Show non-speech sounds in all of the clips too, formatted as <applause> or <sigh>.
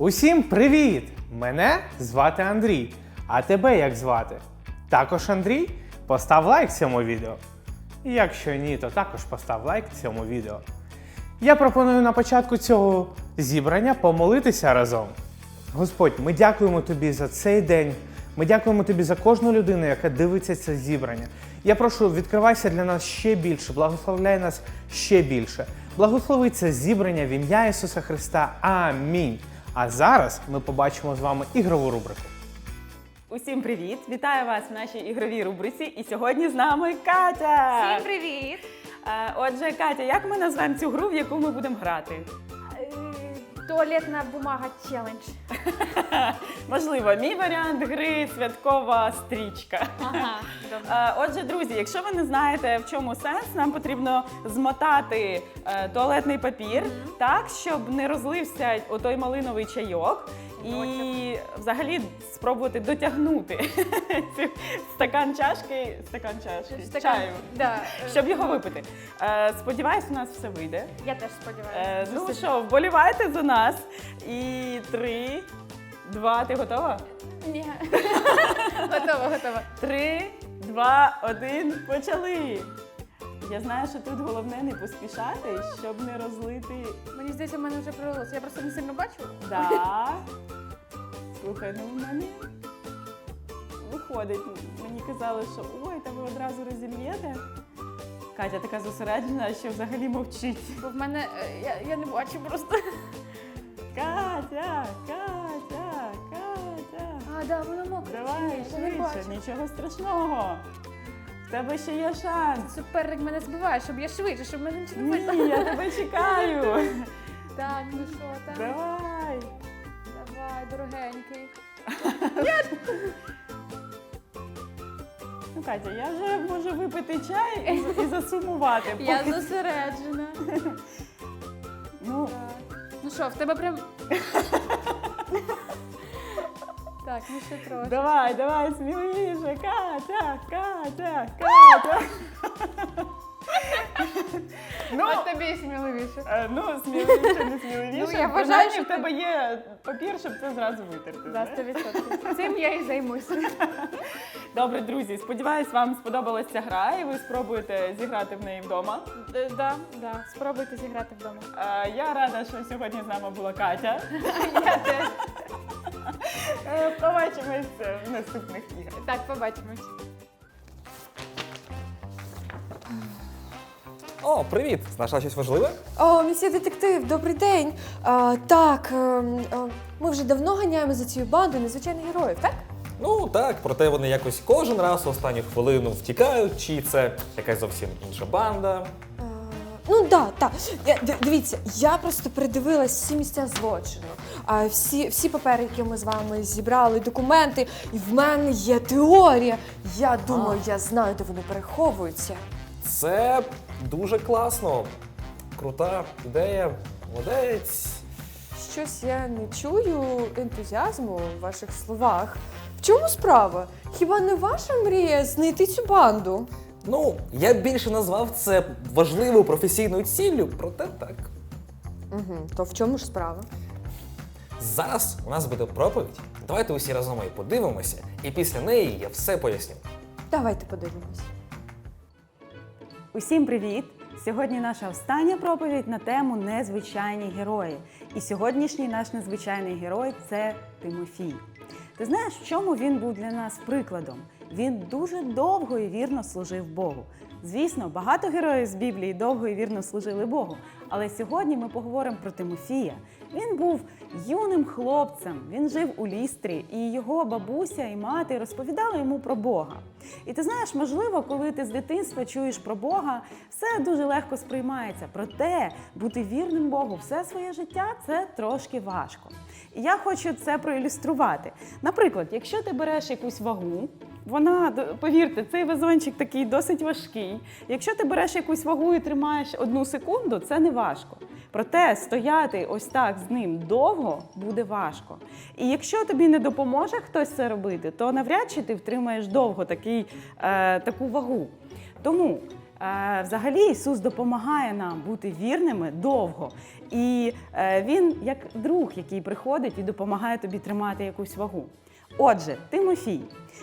Усім привіт! Мене звати Андрій. А тебе як звати? Також Андрій? Постав лайк цьому відео. Якщо ні, то також постав лайк цьому відео. Я пропоную на початку цього зібрання помолитися разом. Господь, ми дякуємо тобі за цей день. Ми дякуємо тобі за кожну людину, яка дивиться це зібрання. Я прошу, відкривайся для нас ще більше, благословляй нас ще більше. Благослови це зібрання в ім'я Ісуса Христа. Амінь. А зараз ми побачимо з вами ігрову рубрику. Усім привіт! Вітаю вас в нашій ігровій рубриці. І сьогодні з нами Катя. Всім привіт! Е, Отже, Катя, як ми назвемо цю гру, в яку ми будемо грати? Туалетна бумага челендж. <laughs> Можливо, мій варіант гри святкова стрічка. Ага, <laughs> добре. Е, Отже, друзі, якщо ви не знаєте, в чому сенс, нам потрібно змотати е, туалетний папір так, щоб не розлився отой малиновий чайок. І взагалі спробувати дотягнути <laughs> цю стакан чашки, стакан чашки, Стакан. чаю, Да. щоб його випити. Е, сподіваюсь, у нас все вийде. Я теж сподіваюся. Е, ну що, вболівайте за нас. І три, два, ти готова? Ні. <laughs> готова, готова. Три, два, один, почали. Я знаю, що тут головне не поспішати, щоб не розлити. Мені здається, в мене вже пролилося. Я просто не сильно бачу. Да. Слухай, ну в мене виходить. Мені казали, що ой, та ви одразу розільєте. Катя така зосереджена, що взагалі мовчить. Бо в мене е, я, я не бачу просто. Катя, Катя, Катя. А, да, воно мокре. Давай Ні, я не швидше, бачу. нічого страшного. В тебе ще є шанс. Суперник мене збиває, щоб я швидше, щоб мене нічого не Ні, я тебе чекаю. <laughs> Так, ну що там? Давай. Давай, дорогенький. Ну, Катя, я вже можу випити чай і, і засумувати. Я поки- зосереджена. <laughs> Ну, Так. Ну що, в тебе прям. Так, ну ще трошки. давай, давай, сміливіше. Катя, Катя, Катя. ну, От тобі сміливіше. е, ну, сміливіше, не сміливіше. Ну, я вважаю, Принаймні, що в тебе є папір, щоб це зразу витерти. За знаєш? 100%. Цим я і займуся. Добре, друзі, сподіваюсь, вам сподобалася ця гра, і ви спробуєте зіграти в неї вдома. Д- Да, да. Спробуйте зіграти вдома. Е, Я рада, що сьогодні з нами була Катя. <laughs> Я теж. Е, Побачимось е, в наступних іграх. Так, побачимось. О, привіт! Знайшла щось важливе? О, місія детектив, добрий день. А, так, ем, а, ми вже давно ганяємо за цією бандою незвичайних героїв, так? Ну так, проте вони якось кожен раз у останню хвилину втікають, чи це якась зовсім інша банда. А, ну да, так. Дивіться, я просто передивилась всі місця злочину, а, всі, всі папери, які ми з вами зібрали, документи, і в мене є теорія. Я думаю, я знаю, де вони переховуються. Це дуже класно. Крута ідея, молодець. Щось я не чую ентузіазму в ваших словах. В чому справа? Хіба не ваша мрія знайти цю банду? Ну, я більше назвав це важливою професійною ціллю, проте так. Угу, то в чому ж справа? Зараз у нас буде проповідь. Давайте усі разом і подивимося, і після неї я все поясню. Давайте подивимось. Усім привіт! Сьогодні наша остання проповідь на тему незвичайні герої. І сьогоднішній наш незвичайний герой це Тимофій. Ти знаєш, в чому він був для нас прикладом? Він дуже довго і вірно служив Богу. Звісно, багато героїв з Біблії довго і вірно служили Богу. Але сьогодні ми поговоримо про Тимофія. Він був юним хлопцем, він жив у лістрі, і його бабуся і мати розповідали йому про Бога. І ти знаєш, можливо, коли ти з дитинства чуєш про Бога, все дуже легко сприймається. Проте бути вірним Богу все своє життя це трошки важко. І я хочу це проілюструвати. Наприклад, якщо ти береш якусь вагу, вона, повірте, цей вазончик такий досить важкий. Якщо ти береш якусь вагу і тримаєш одну секунду, це не важко. Проте стояти ось так з ним довго буде важко. І якщо тобі не допоможе хтось це робити, то навряд чи ти втримаєш довго такий, е, таку вагу. Тому Е, Взагалі Ісус допомагає нам бути вірними довго. І е, Він як друг, який приходить і допомагає тобі тримати якусь вагу. Отже, Тимофій.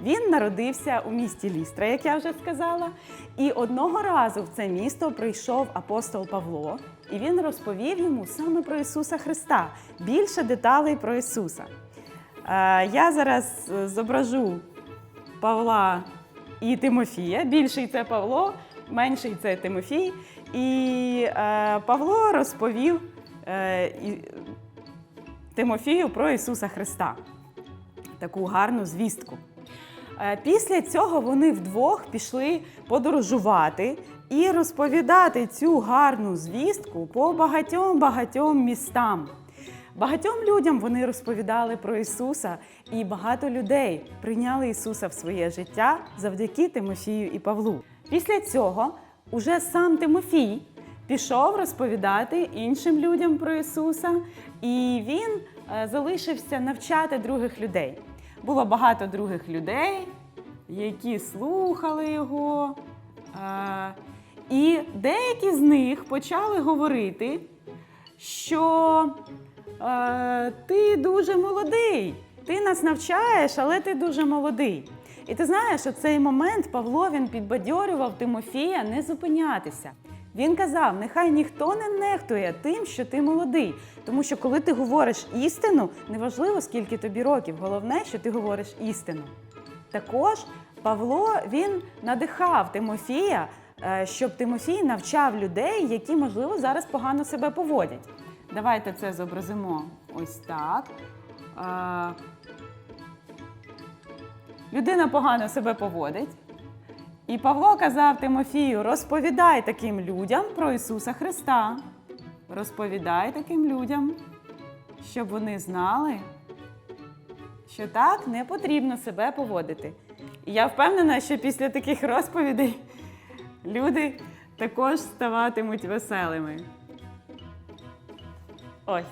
Він народився у місті Лістра, як я вже сказала. І одного разу в це місто прийшов апостол Павло, і він розповів йому саме про Ісуса Христа, більше деталей про Ісуса. Е, Я зараз е, зображу Павла і Тимофія. Більший це Павло, менший це Тимофій. І е, Павло розповів Тимофію про Ісуса Христа. Таку гарну звістку. Е, Після цього вони вдвох пішли подорожувати і розповідати цю гарну звістку по багатьом багатьом містам. Багатьом людям вони розповідали про Ісуса, і багато людей прийняли Ісуса в своє життя завдяки Тимофію і Павлу. Після цього уже сам Тимофій пішов розповідати іншим людям про Ісуса, і він залишився навчати других людей. Було багато других людей, які слухали його. е, І деякі з них почали говорити, що е, ти дуже молодий, ти нас навчаєш, але ти дуже молодий. І ти знаєш, у цей момент Павло він підбадьорював Тимофія не зупинятися. Він казав: нехай ніхто не нехтує тим, що ти молодий. Тому що коли ти говориш істину, неважливо скільки тобі років, головне, що ти говориш істину. Також Павло він надихав Тимофія, е, щоб Тимофій навчав людей, які, можливо, зараз погано себе поводять. Давайте це зобразимо ось так. Е, Людина погано себе поводить. І Павло казав Тимофію: розповідай таким людям про Ісуса Христа. Розповідай таким людям, щоб вони знали, що так не потрібно себе поводити. І я впевнена, що після таких розповідей люди також ставатимуть веселими. Ось.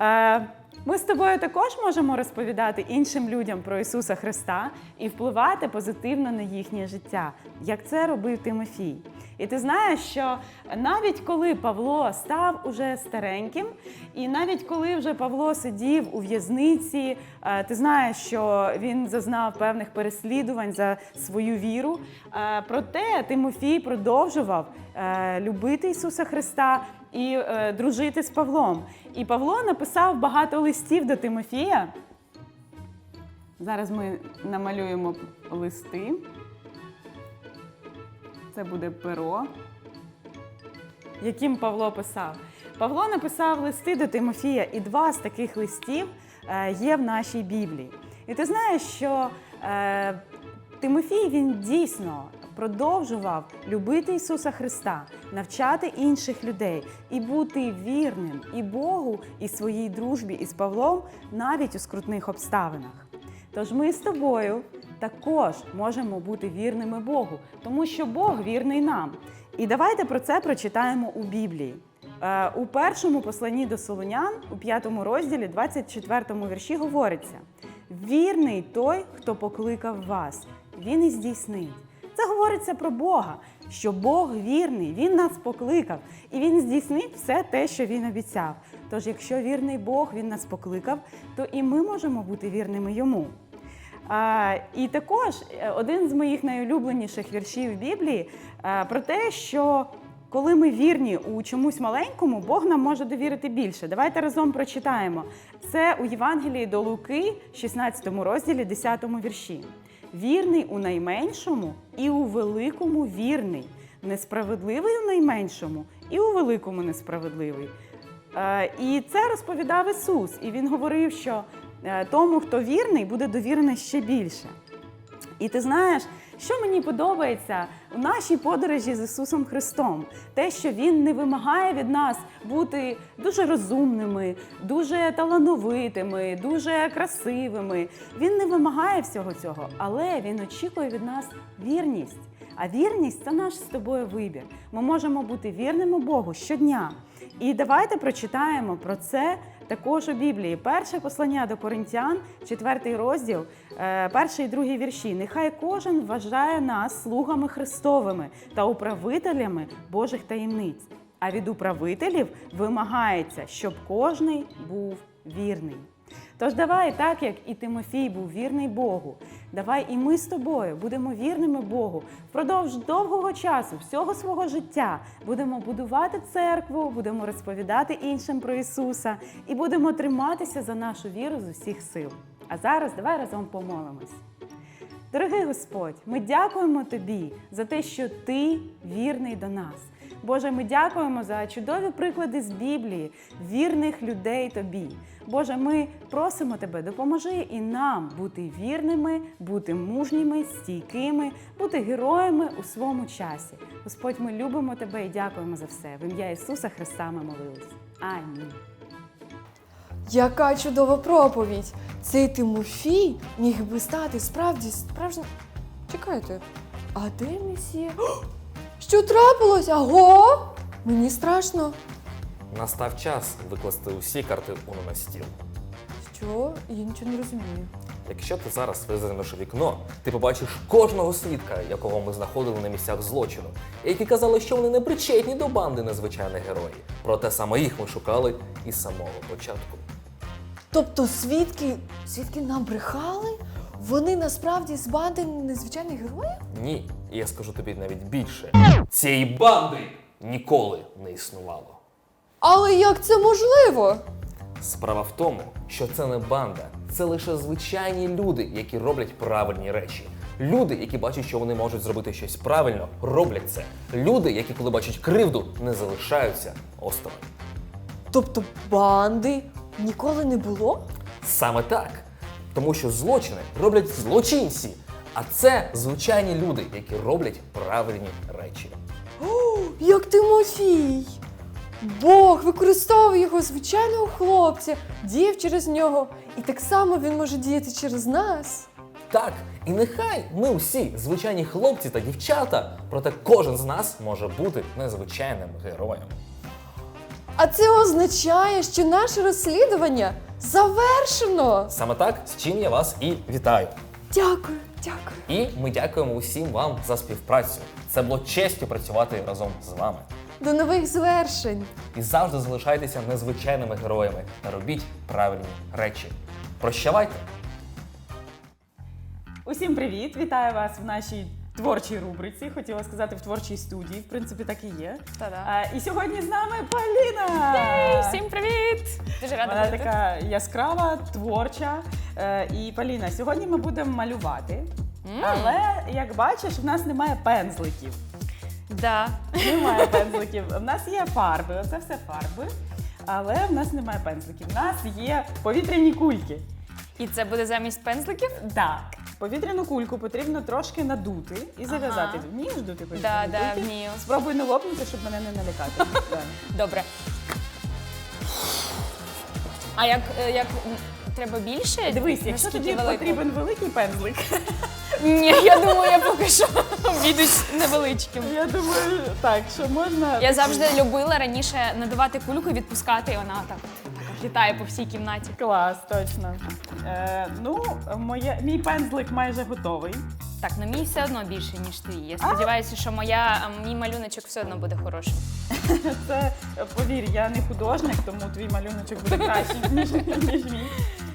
Е, Ми з тобою також можемо розповідати іншим людям про Ісуса Христа і впливати позитивно на їхнє життя, як це робив Тимофій. І ти знаєш, що навіть коли Павло став уже стареньким, і навіть коли вже Павло сидів у в'язниці, е, ти знаєш, що він зазнав певних переслідувань за свою віру. е, Проте Тимофій продовжував е, любити Ісуса Христа і е, дружити з Павлом. І Павло написав багато листів до Тимофія. Зараз ми намалюємо листи. Це буде перо, яким Павло писав. Павло написав листи до Тимофія, і два з таких листів е, є в нашій Біблії. І ти знаєш, що е, Тимофій він дійсно продовжував любити Ісуса Христа, навчати інших людей і бути вірним і Богу, і своїй дружбі із Павлом навіть у скрутних обставинах. Тож ми з тобою також можемо бути вірними Богу, тому що Бог вірний нам. І давайте про це прочитаємо у Біблії. Е, У першому посланні до Солонян, у п'ятому розділі, 24 вірші говориться: вірний той, хто покликав вас, він і здійснить. Це говориться про Бога, що Бог вірний, Він нас покликав, і Він здійснить все те, що Він обіцяв. Тож, якщо вірний Бог Він нас покликав, то і ми можемо бути вірними йому. І також е, один з моїх найулюбленіших віршів Біблії е, про те, що коли ми вірні у чомусь маленькому, Бог нам може довірити більше. Давайте разом прочитаємо. Це у Євангелії до Луки, 16 розділі, 10 вірші. Вірний у найменшому і у великому вірний, несправедливий у найменшому і у великому несправедливий. Е, І це розповідав Ісус. І Він говорив, що тому, хто вірний, буде довірене ще більше. І ти знаєш, що мені подобається у нашій подорожі з Ісусом Христом, те, що Він не вимагає від нас бути дуже розумними, дуже талановитими, дуже красивими. Він не вимагає всього цього, але Він очікує від нас вірність. А вірність це наш з тобою вибір. Ми можемо бути вірними Богу щодня. І давайте прочитаємо про це також у Біблії. Перше послання до Коринтян, четвертий розділ, Е, Перший і другий вірші. Нехай кожен вважає нас слугами Христовими та управителями Божих таємниць. А від управителів вимагається, щоб кожний був вірний. Тож давай, так як і Тимофій був вірний Богу, давай і ми з тобою будемо вірними Богу впродовж довгого часу, всього свого життя. Будемо будувати церкву, будемо розповідати іншим про Ісуса і будемо триматися за нашу віру з усіх сил. А зараз давай разом помолимось. Дорогий Господь, ми дякуємо Тобі за те, що Ти вірний до нас. Боже, ми дякуємо за чудові приклади з Біблії, вірних людей Тобі. Боже, ми просимо Тебе, допоможи і нам бути вірними, бути мужніми, стійкими, бути героями у своєму часі. Господь, ми любимо Тебе і дякуємо за все. В ім'я Ісуса Христа ми молились. Амінь. Яка чудова проповідь! Цей Тимофій міг би стати справді справжнім. Чекайте, а де месія? Що трапилось? Аго? Мені страшно. Настав час викласти усі карти Уно на стіл. Що? Я нічого не розумію. Якщо ти зараз визирнеш у вікно, ти побачиш кожного свідка, якого ми знаходили на місцях злочину, які казали, що вони не причетні до банди незвичайних героїв. Проте саме їх ми шукали із самого початку. Тобто свідки, свідки нам брехали? Вони насправді з банди незвичайних героїв? Ні, і я скажу тобі навіть більше. Цієї банди ніколи не існувало. Але як це можливо? Справа в тому, що це не банда, це лише звичайні люди, які роблять правильні речі. Люди, які бачать, що вони можуть зробити щось правильно, роблять це. Люди, які, коли бачать кривду, не залишаються осторонь. Тобто банди ніколи не було? Саме так. Тому що злочини роблять злочинці, а це звичайні люди, які роблять правильні речі. О, як Тимофій! Бог використовує його звичайного хлопця, діяв через нього, і так само він може діяти через нас. Так, і нехай ми усі звичайні хлопці та дівчата, проте кожен з нас може бути незвичайним героєм. А це означає, що наше розслідування завершено. Саме так, з чим я вас і вітаю. Дякую, дякую. І ми дякуємо усім вам за співпрацю. Це було честю працювати разом з вами. До нових звершень. І завжди залишайтеся незвичайними героями та робіть правильні речі. Прощавайте! Усім привіт! Вітаю вас в нашій творчій рубриці. Хотіла сказати в творчій студії. В принципі, так і є. Та-да. А, і сьогодні з нами Поліна! Всім привіт! Дуже рада Вона бути. така яскрава, творча. Е, І Поліна, сьогодні ми будемо малювати. Але як бачиш, в нас немає пензликів. Да. Немає <laughs> пензликів. В нас є фарби, оце все фарби. Але в нас немає пензликів. В нас є повітряні кульки. І це буде замість пензликів? Так. Повітряну кульку потрібно трошки надути і зав'язати. Ага. Вмієш дути Да, повітряні да, кульки? вмію. Спробуй не лопнути, щоб мене не налякати. <laughs> Добре. А як, е, як м, треба більше? Дивись, якщо Наскільки тобі велику? потрібен великий пензлик, <laughs> Ні, я думаю, я поки що обійдусь невеличким. я думаю, так, що можна. Я завжди любила раніше надавати кульку і відпускати, і вона так, так от літає по всій кімнаті. Клас, точно. Е, ну, моє, мій пензлик майже готовий. Так, ну мій все одно більше, ніж твій. Я сподіваюся, що моя, мій малюночок все одно буде хорошим. <laughs> Це е, повір, я не художник, тому твій малюночок буде кращий, <laughs> ніж, ніж мій.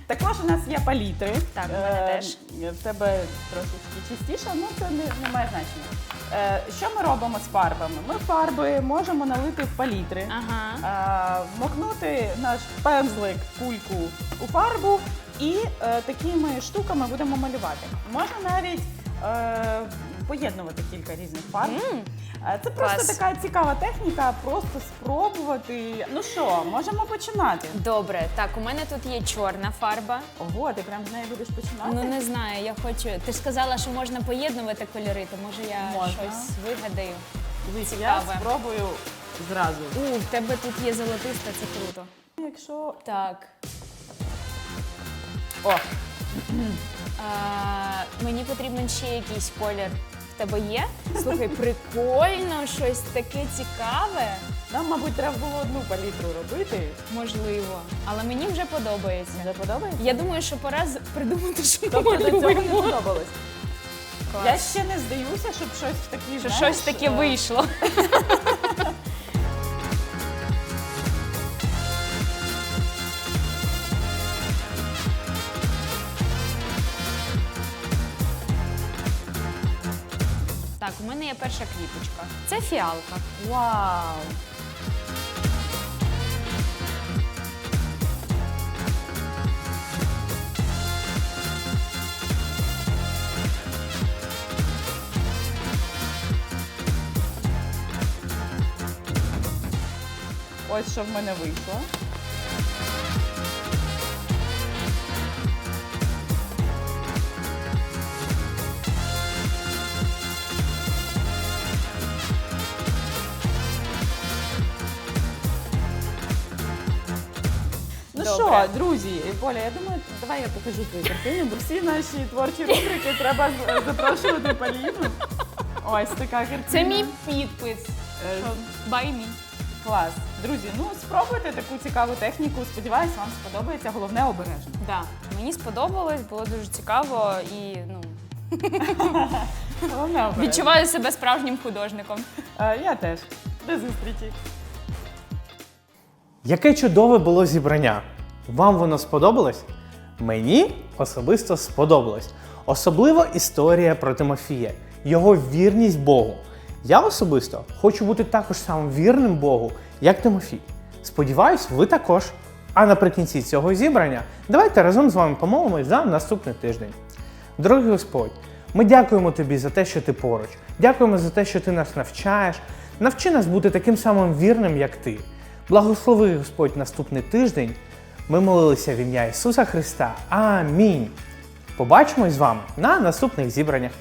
Також у нас є палітри. Так, мене Е, теж. В тебе трошечки чистіше, ну це не, не має значення. Е, що ми робимо з фарбами? Ми фарби можемо налити в палітри. Ага. Е, вмокнути наш пензлик, кульку у фарбу і е, такими штуками будемо малювати. Можна навіть поєднувати кілька різних фарб. М. Е, Це просто Клас. така цікава техніка, просто спробувати. Ну що, можемо починати. Добре, так, у мене тут є чорна фарба. Ого, ти прям з неї будеш починати? Ну не знаю, я хочу. Ти ж сказала, що можна поєднувати кольори, то може я Можна. щось вигадаю. Дивись, я цікаве. спробую зразу. У, в тебе тут є золотиста, це круто. Якщо. Так. О, А, мені потрібен ще якийсь колір. В тебе є? Слухай, прикольно, щось таке цікаве. Нам, мабуть, треба було одну палітру робити. Можливо. Але мені вже подобається. Вже подобається? Я думаю, що пора з- придумати, що ми Тобто до цього не малюємо. подобалось. Клас. Я ще не здаюся, щоб щось таке Що знаєш, щось таке е, вийшло. Мене перша квіточка. Це фіалка. Вау! Ось що в мене вийшло. Що, друзі, Поля, я думаю, давай я покажу твою картину, бо всі наші творчі рубрики <laughs> треба запрошувати Поліну. Ось така картина. Це мій підпис. Е, Що Клас. Друзі, ну спробуйте таку цікаву техніку. Сподіваюсь, вам сподобається. Головне обережно. Да. Мені сподобалось, було дуже цікаво і ну, <laughs> Головне обережно. відчуваю себе справжнім художником. Е, я теж. До зустрічі. Яке чудове було зібрання! Вам воно сподобалось? Мені особисто сподобалось. Особливо історія про Тимофія, його вірність Богу. Я особисто хочу бути також самим вірним Богу, як Тимофій. Сподіваюсь, ви також. А наприкінці цього зібрання давайте разом з вами помолимось за наступний тиждень. Дорогий Господь, ми дякуємо тобі за те, що ти поруч. Дякуємо за те, що ти нас навчаєш. Навчи нас бути таким самим вірним, як ти. Благослови Господь наступний тиждень. Ми молилися в ім'я Ісуса Христа. Амінь. Побачимось з вами на наступних зібраннях.